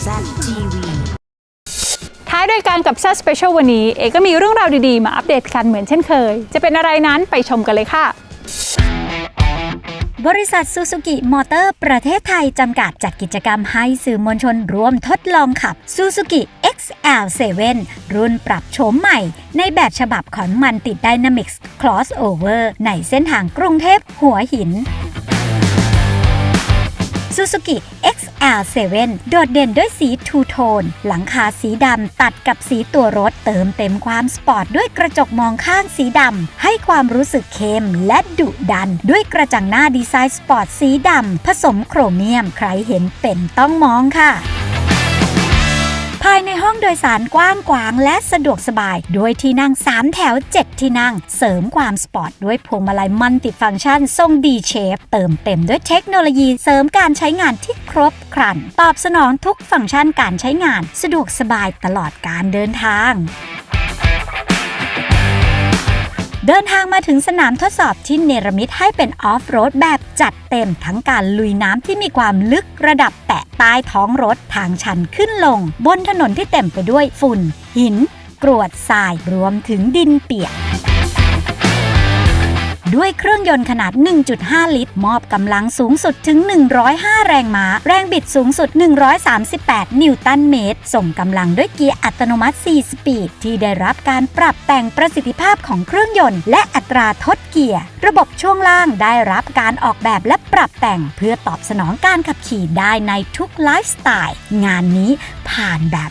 TV ท้ายด้วยการกับซัสเปเชียลวันนี้ เอกก็มีเรื่องราวดีๆ มาอัปเดตกันเหมือนเช่นเคย จะเป็นอะไรนั้นไปชมกันเลยค่ะ บริษัทซูซูกิมอเตอร์ประเทศไทย จำกัดจัดกิจกรรมให้สื่อมวลชนร่วมทดลองขับ Suzuki XL7 รุ่นปรับโฉมใหม่ ในแบบฉบับของมันติด Dynamics Crossover ในเส้นทางกรุงเทพหัวหิน Suzuki XL7 โดดเด่นด้วยสีทูโทน หลังคาสีดำตัดกับสีตัวรถเติมเต็มความสปอร์ตด้วยกระจกมองข้างสีดำ ให้ความรู้สึกเข้มและดุดัน ด้วยกระจังหน้าดีไซน์สปอร์ตสีดำ ผสมโครเมียมใครเห็นเป็นต้องมองค่ะายในห้องโดยสารกว้างขวางและสะดวกสบาย ด้วยที่นั่ง 3 แถว 7 ที่นั่ง เสริมความสปอร์ตด้วยพวงมาลัยมัลติฟังก์ชันทรง D shape เติมเต็มด้วยเทคโนโลยีเสริมการใช้งานที่ครบครัน ตอบสนองทุกฟังก์ชันการใช้งาน สะดวกสบายตลอดการเดินทาง เดินทางมาถึงสนามทดสอบที่เนรมิตให้เป็นออฟโรดแบบจัดเต็มทั้งการลุยน้ำที่มีความลึกระดับแตะใต้ท้องรถทางชันขึ้นลง บนถนนที่เต็มไปด้วยฝุ่น หิน กรวดทรายรวมถึงดินเปียก ด้วยเครื่องยนต์ขนาด 1.5 ลิตร มอบกำลังสูงสุดถึง 105 แรงม้า แรงบิดสูงสุด 138 นิวตันเมตร ส่งกำลังด้วยเกียร์อัตโนมัติ 4 สปีด ที่ได้รับการปรับแต่งประสิทธิภาพของเครื่องยนต์ และอัตราทดเกียร์ ระบบช่วงล่างได้รับการออกแบบและปรับแต่ง เพื่อตอบสนองการขับขี่ได้ในทุกไลฟ์สไตล์ งานนี้ผ่านแบบ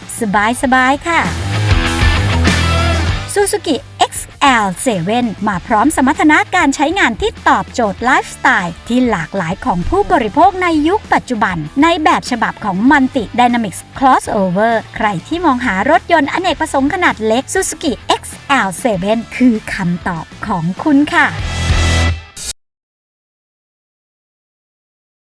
สบายๆค่ะ Suzuki L7 มาพร้อมสมรรถนะการใช้งานที่ตอบโจทย์ไลฟ์สไตล์ที่หลากหลายของผู้บริโภคในยุคปัจจุบัน ในแบบฉบับของ Multi Dynamics Crossover ใครที่มองหารถยนต์อเนกประสงค์ขนาดเล็ก Suzuki XL7 คือคำตอบของคุณค่ะ